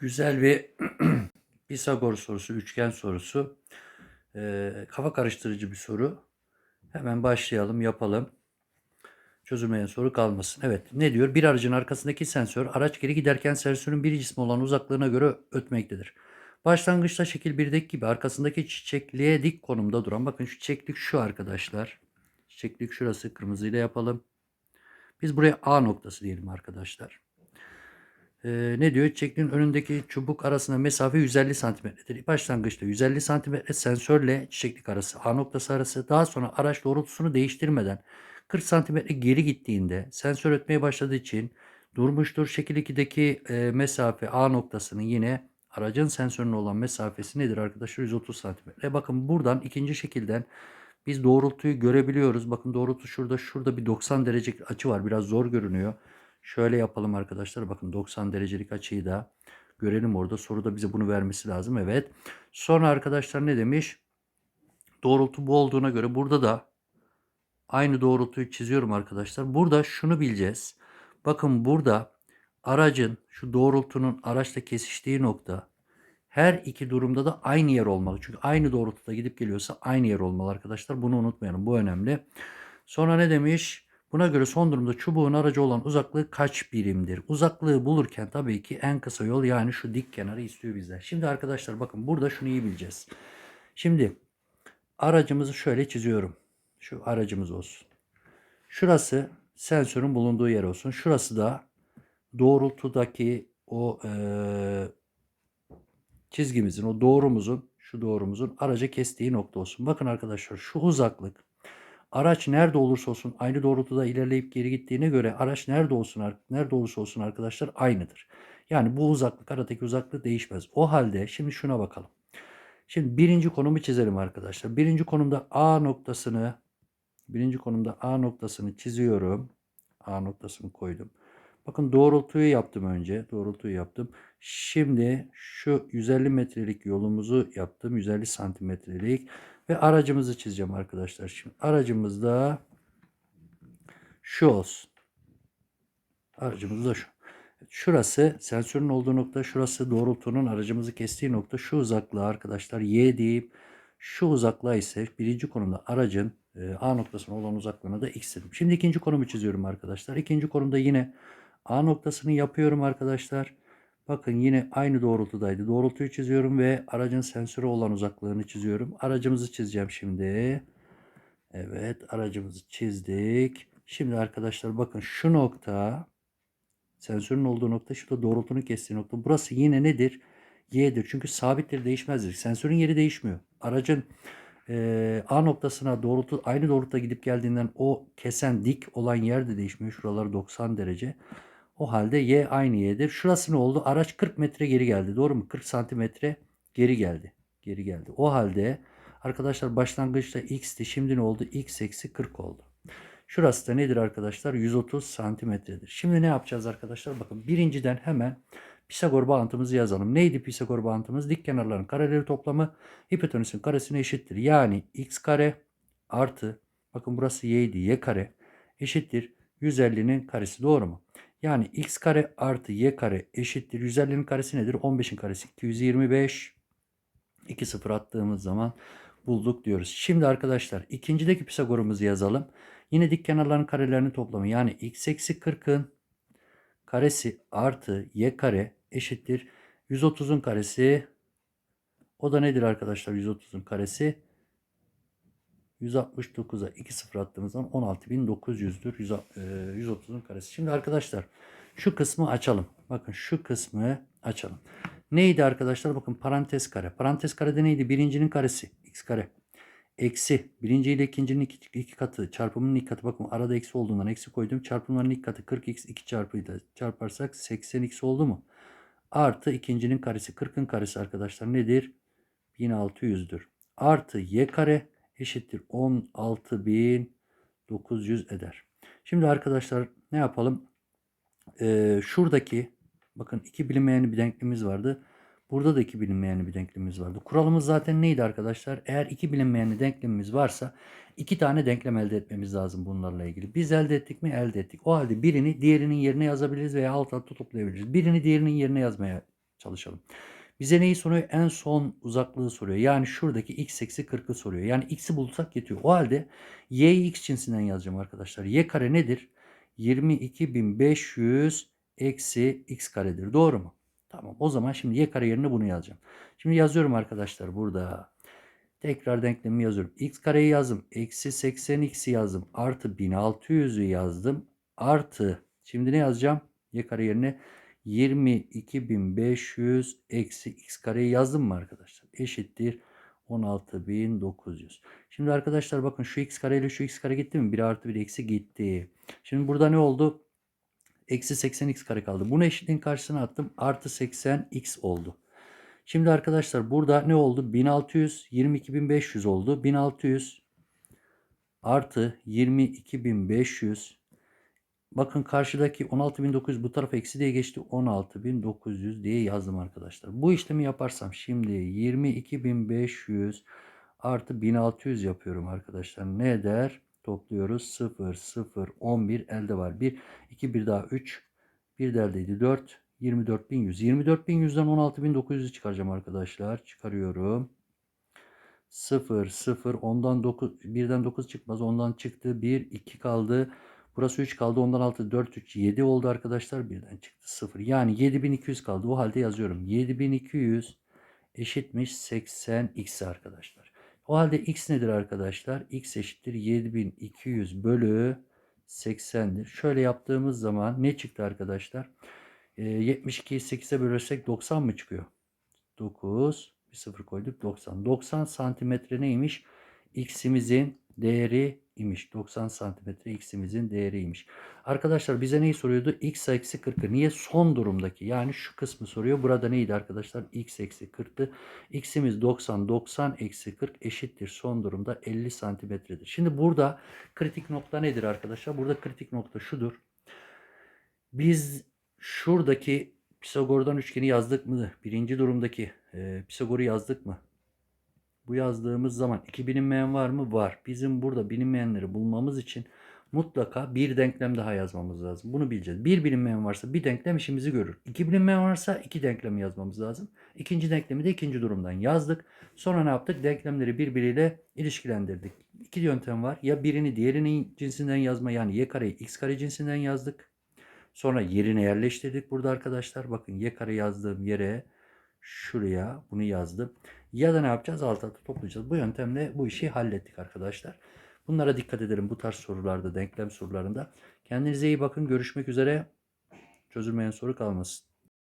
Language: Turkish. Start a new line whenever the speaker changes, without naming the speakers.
Güzel bir Pisagor sorusu, üçgen sorusu. Ee, kafa karıştırıcı bir soru. Hemen başlayalım, yapalım. Çözülmeyen soru kalmasın. Evet, ne diyor? Bir aracın arkasındaki sensör, araç geri giderken sensörün bir cisme olan uzaklığına göre ötmektedir. Başlangıçta şekil 1'deki gibi arkasındaki çiçekliğe dik konumda duran, bakın şu çiçeklik şu arkadaşlar. Çiçeklik şurası, kırmızıyla yapalım. Biz buraya A noktası diyelim arkadaşlar. Ee, ne diyor? Çiçekliğin önündeki çubuk arasında mesafe 150 santimetredir. Başlangıçta 150 santimetre sensörle çiçeklik arası A noktası arası. Daha sonra araç doğrultusunu değiştirmeden 40 santimetre geri gittiğinde sensör ötmeye başladığı için durmuştur. Şekil 2'deki e, mesafe A noktasının yine aracın sensörüne olan mesafesi nedir arkadaşlar? 130 santimetre. Bakın buradan ikinci şekilden biz doğrultuyu görebiliyoruz. Bakın doğrultu şurada. Şurada bir 90 derecelik açı var. Biraz zor görünüyor. Şöyle yapalım arkadaşlar. Bakın 90 derecelik açıyı da görelim orada. Soruda bize bunu vermesi lazım. Evet. Sonra arkadaşlar ne demiş? Doğrultu bu olduğuna göre burada da aynı doğrultuyu çiziyorum arkadaşlar. Burada şunu bileceğiz. Bakın burada aracın şu doğrultunun araçla kesiştiği nokta her iki durumda da aynı yer olmalı. Çünkü aynı doğrultuda gidip geliyorsa aynı yer olmalı arkadaşlar. Bunu unutmayalım. Bu önemli. Sonra ne demiş? Buna göre son durumda çubuğun aracı olan uzaklığı kaç birimdir? Uzaklığı bulurken tabii ki en kısa yol yani şu dik kenarı istiyor bizden. Şimdi arkadaşlar bakın burada şunu iyi bileceğiz. Şimdi aracımızı şöyle çiziyorum. Şu aracımız olsun. Şurası sensörün bulunduğu yer olsun. Şurası da doğrultudaki o eee, çizgimizin, o doğrumuzun, şu doğrumuzun araca kestiği nokta olsun. Bakın arkadaşlar şu uzaklık araç nerede olursa olsun aynı doğrultuda ilerleyip geri gittiğine göre araç nerede olsun nerede olursa olsun arkadaşlar aynıdır. Yani bu uzaklık aradaki uzaklık değişmez. O halde şimdi şuna bakalım. Şimdi birinci konumu çizelim arkadaşlar. Birinci konumda A noktasını birinci konumda A noktasını çiziyorum. A noktasını koydum. Bakın doğrultuyu yaptım önce. Doğrultuyu yaptım. Şimdi şu 150 metrelik yolumuzu yaptım. 150 santimetrelik. Ve aracımızı çizeceğim arkadaşlar. Şimdi aracımız da şu olsun. Aracımız da şu. Şurası sensörün olduğu nokta. Şurası doğrultunun aracımızı kestiği nokta. Şu uzaklığı arkadaşlar y deyip şu uzaklığa ise birinci konumda aracın e, A noktasına olan uzaklığına da x dedim. Şimdi ikinci konumu çiziyorum arkadaşlar. İkinci konumda yine A noktasını yapıyorum arkadaşlar. Bakın yine aynı doğrultudaydı. Doğrultuyu çiziyorum ve aracın sensörü olan uzaklığını çiziyorum. Aracımızı çizeceğim şimdi. Evet aracımızı çizdik. Şimdi arkadaşlar bakın şu nokta sensörün olduğu nokta şurada doğrultunun kestiği nokta. Burası yine nedir? Y'dir. Çünkü sabittir değişmezdir. Sensörün yeri değişmiyor. Aracın e, A noktasına doğrultu aynı doğrultuda gidip geldiğinden o kesen dik olan yer de değişmiyor. Şuraları 90 derece. O halde y aynı y'dir. Şurası ne oldu? Araç 40 metre geri geldi. Doğru mu? 40 santimetre geri geldi. Geri geldi. O halde arkadaşlar başlangıçta x'ti. Şimdi ne oldu? x eksi 40 oldu. Şurası da nedir arkadaşlar? 130 santimetredir. Şimdi ne yapacağız arkadaşlar? Bakın birinciden hemen Pisagor bağıntımızı yazalım. Neydi Pisagor bağıntımız? Dik kenarların kareleri toplamı hipotenüsün karesine eşittir. Yani x kare artı bakın burası y'ydi y kare eşittir 150'nin karesi. Doğru mu? Yani x kare artı y kare eşittir. 150'nin karesi nedir? 15'in karesi 225. 2 sıfır attığımız zaman bulduk diyoruz. Şimdi arkadaşlar ikincideki Pisagor'umuzu yazalım. Yine dik kenarların karelerinin toplamı yani x eksi 40'ın karesi artı y kare eşittir. 130'un karesi o da nedir arkadaşlar 130'un karesi? 169'a 2 sıfır attığımız zaman 16.900'dür. 130'un karesi. Şimdi arkadaşlar şu kısmı açalım. Bakın şu kısmı açalım. Neydi arkadaşlar? Bakın parantez kare. Parantez karede neydi? Birincinin karesi. X kare. Eksi. Birinci ile ikincinin iki, iki katı. Çarpımının iki katı. Bakın arada eksi olduğundan eksi koydum. Çarpımların iki katı. 40x 2 çarpıyla çarparsak 80x oldu mu? Artı ikincinin karesi. 40'ın karesi arkadaşlar nedir? 1600'dür. Artı y kare eşittir 16.900 eder. Şimdi arkadaşlar ne yapalım? Ee, şuradaki bakın iki bilinmeyen bir denklemimiz vardı. Burada da iki bilinmeyen bir denklemimiz vardı. Kuralımız zaten neydi arkadaşlar? Eğer iki bilinmeyen denklemimiz varsa iki tane denklem elde etmemiz lazım bunlarla ilgili. Biz elde ettik mi? Elde ettik. O halde birini diğerinin yerine yazabiliriz veya alt alta toplayabiliriz. Birini diğerinin yerine yazmaya çalışalım. Bize neyi soruyor? En son uzaklığı soruyor. Yani şuradaki x eksi 40'ı soruyor. Yani x'i bulsak yetiyor. O halde y'yi x cinsinden yazacağım arkadaşlar. y kare nedir? 22.500 eksi x karedir. Doğru mu? Tamam. O zaman şimdi y kare yerine bunu yazacağım. Şimdi yazıyorum arkadaşlar burada. Tekrar denklemi yazıyorum. x kareyi yazdım. Eksi 80 x'i yazdım. Artı 1600'ü yazdım. Artı şimdi ne yazacağım? Y kare yerine 22.500 eksi x kareyi yazdım mı arkadaşlar? Eşittir 16.900. Şimdi arkadaşlar bakın şu x kare ile şu x kare gitti mi? 1 artı 1 eksi gitti. Şimdi burada ne oldu? Eksi 80x kare kaldı. Bunu eşitliğin karşısına attım. Artı 80x oldu. Şimdi arkadaşlar burada ne oldu? 1600, 22.500 oldu. 1600 artı 22.500 Bakın karşıdaki 16.900 bu tarafa eksi diye geçti. 16.900 diye yazdım arkadaşlar. Bu işlemi yaparsam şimdi 22.500 artı 1600 yapıyorum arkadaşlar. Ne eder? Topluyoruz. 0, 0, 11 elde var. 1, 2, 1 daha 3. 1 de eldeydi 4. 24.100. 24.100'den 16.900'ü çıkaracağım arkadaşlar. Çıkarıyorum. 0, 0, ondan 9, 1'den 9 çıkmaz. Ondan çıktı. 1, 2 kaldı. Burası 3 kaldı. Ondan 6, 4, 3, 7 oldu arkadaşlar. Birden çıktı 0. Yani 7200 kaldı. O halde yazıyorum. 7200 eşitmiş 80x arkadaşlar. O halde x nedir arkadaşlar? x eşittir 7200 bölü 80'dir. Şöyle yaptığımız zaman ne çıktı arkadaşlar? E, 72'yi 8'e bölersek 90 mı çıkıyor? 9 bir sıfır koyduk 90. 90 santimetre neymiş? X'imizin değeri imiş. 90 santimetre x'imizin değeriymiş. Arkadaşlar bize neyi soruyordu? x eksi 40'ı. Niye? Son durumdaki. Yani şu kısmı soruyor. Burada neydi arkadaşlar? x eksi 40'tı. x'imiz 90. 90 eksi 40 eşittir. Son durumda 50 santimetredir. Şimdi burada kritik nokta nedir arkadaşlar? Burada kritik nokta şudur. Biz şuradaki Pisagor'dan üçgeni yazdık mı? Birinci durumdaki e, Pisagor'u yazdık mı? Bu yazdığımız zaman iki bilinmeyen var mı? Var. Bizim burada bilinmeyenleri bulmamız için mutlaka bir denklem daha yazmamız lazım. Bunu bileceğiz. Bir bilinmeyen varsa bir denklem işimizi görür. İki bilinmeyen varsa iki denklem yazmamız lazım. İkinci denklemi de ikinci durumdan yazdık. Sonra ne yaptık? Denklemleri birbiriyle ilişkilendirdik. İki yöntem var. Ya birini diğerinin cinsinden yazma yani y kareyi x kare cinsinden yazdık. Sonra yerine yerleştirdik burada arkadaşlar. Bakın y kare yazdığım yere şuraya bunu yazdım. Ya da ne yapacağız? Alt alta toplayacağız. Bu yöntemle bu işi hallettik arkadaşlar. Bunlara dikkat edelim bu tarz sorularda, denklem sorularında. Kendinize iyi bakın. Görüşmek üzere. Çözülmeyen soru kalmasın.